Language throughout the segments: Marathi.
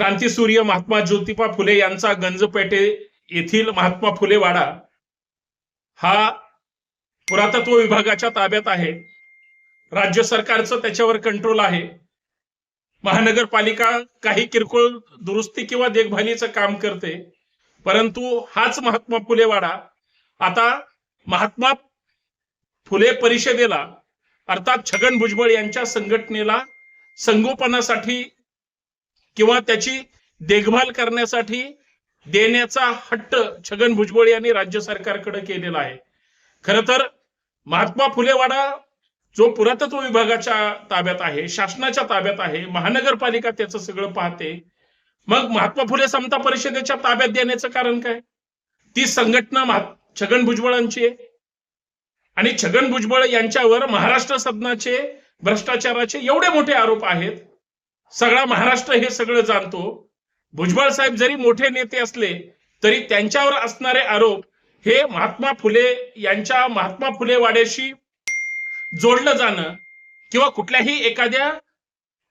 क्रांतीसूर्य महात्मा ज्योतिबा फुले यांचा गंजपेठे येथील महात्मा फुले वाडा हा पुरातत्व विभागाच्या ताब्यात आहे. राज्य सरकारचं त्याच्यावर कंट्रोल आहे. महानगरपालिका काही किरकोळ दुरुस्ती किंवा देखभालीचं काम करते. परंतु हाच महात्मा फुले वाडा आता महात्मा फुले परिषदेला अर्थात छगन भुजबळ यांच्या संघटनेला संगोपनासाठी किंवा त्याची देखभाल करण्यासाठी देण्याचा हट्ट छगन भुजबळ यांनी राज्य सरकारकडे केलेला आहे. खर तर महात्मा फुलेवाडा जो पुरातत्व विभागाच्या ताब्यात आहे शासनाच्या ताब्यात आहे महानगरपालिका त्याचं सगळं पाहते. मग महात्मा फुले समता परिषदेच्या ताब्यात देण्याचं कारण काय? ती संघटना छगन भुजबळांची आहे. आणि छगन भुजबळ यांच्यावर महाराष्ट्र सदनाचे भ्रष्टाचाराचे एवढे मोठे आरोप आहेत सगळा महाराष्ट्र हे सगळं जाणतो. भुजबळ साहेब जरी मोठे नेते असले तरी त्यांच्यावर असणारे आरोप हे महात्मा फुले यांच्या महात्मा फुले वाड्याशी जोडलं जाणं किंवा कुठल्याही एखाद्या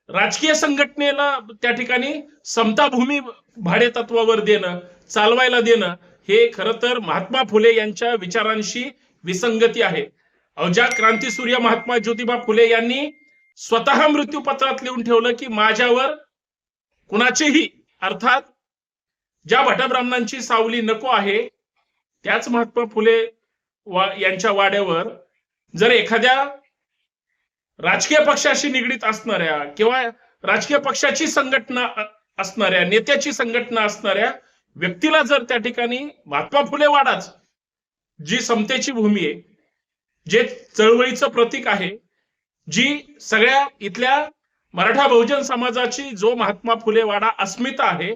राजकीय संघटनेला त्या ठिकाणी समताभूमी भाडेतत्वावर देणं चालवायला देणं हे खरं तर महात्मा फुले यांच्या विचारांशी विसंगती आहे. अवजा क्रांती सूर्य महात्मा ज्योतिबा फुले यांनी स्वतः मृत्यूपत्रात लिहून ठेवलं की माझ्यावर कुणाचेही अर्थात ज्या भटब्राह्मणांची सावली नको आहे त्याच महात्मा फुले वा- यांच्या वाड्यावर जर एखाद्या राजकीय पक्षाशी निगडीत असणाऱ्या किंवा राजकीय पक्षाची संघटना असणाऱ्या नेत्याची संघटना असणाऱ्या व्यक्तीला जर त्या ठिकाणी महात्मा फुले वाडाच जी समतेची भूमी आहे जे चळवळीचं प्रतीक आहे जी सगळ्या इथल्या मराठा बहुजन समाजाची जो महात्मा फुले वाडा अस्मिता आहे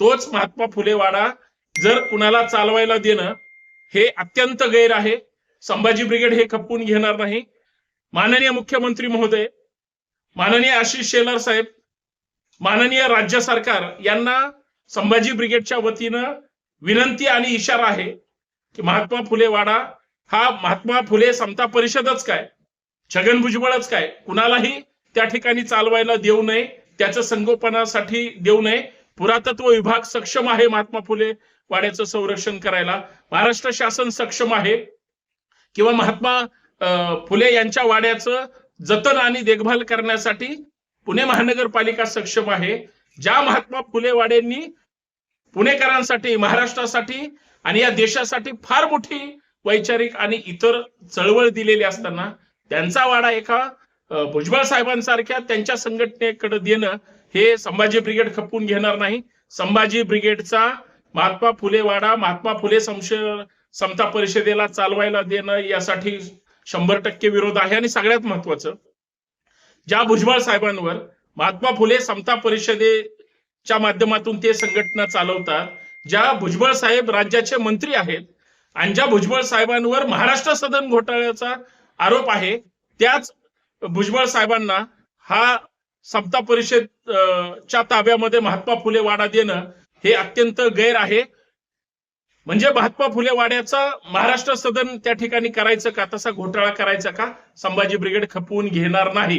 तोच महात्मा फुले वाडा जर कुणाला चालवायला देणं हे अत्यंत गैर आहे. संभाजी ब्रिगेड हे खपवून घेणार नाही. माननीय मुख्यमंत्री महोदय माननीय आशिष शेलार साहेब माननीय राज्य सरकार यांना संभाजी ब्रिगेडच्या वतीनं विनंती आणि इशारा आहे की महात्मा फुले वाडा हा महात्मा फुले समता परिषदच काय? छगन भुजबळच काय? कुणालाही त्या ठिकाणी चालवायला देऊ नये त्याचं संगोपनासाठी देऊ नये. पुरातत्व विभाग सक्षम आहे महात्मा फुले वाड्याचं संरक्षण करायला. महाराष्ट्र शासन सक्षम आहे. किंवा महात्मा फुले यांच्या वाड्याचं जतन आणि देखभाल करण्यासाठी पुणे महानगरपालिका सक्षम आहे. ज्या महात्मा फुले वाड्यांनी पुणेकरांसाठी महाराष्ट्रासाठी आणि या देशासाठी फार मोठी वैचारिक आणि इतर चळवळ दिलेली असताना त्यांचा वाडा एका भुजबळ साहेबांसारख्या त्यांच्या संघटनेकडे देणं हे संभाजी ब्रिगेड खपवून घेणार नाही. संभाजी ब्रिगेडचा महात्मा फुले वाडा महात्मा फुले समता परिषदेला चालवायला देणं यासाठी शंभर टक्के विरोध आहे आणि सगळ्यात महत्वाचं ज्या भुजबळ साहेबांवर महात्मा फुले समता परिषदेच्या माध्यमातून ते संघटना चालवतात ज्या भुजबळ साहेब राज्याचे मंत्री आहेत आणि ज्या भुजबळ साहेबांवर महाराष्ट्र सदन घोटाळ्याचा आरोप आहे. त्याच भुजबळ साहेबांना हा समता परिषद च्या ताब्यामध्ये महात्मा फुले वाडा देणं हे अत्यंत गैर आहे. म्हणजे महात्मा फुले वाड्याचा महाराष्ट्र सदन त्या ठिकाणी करायचं का? तसा घोटाळा करायचा का? संभाजी ब्रिगेड खपवून घेणार नाही.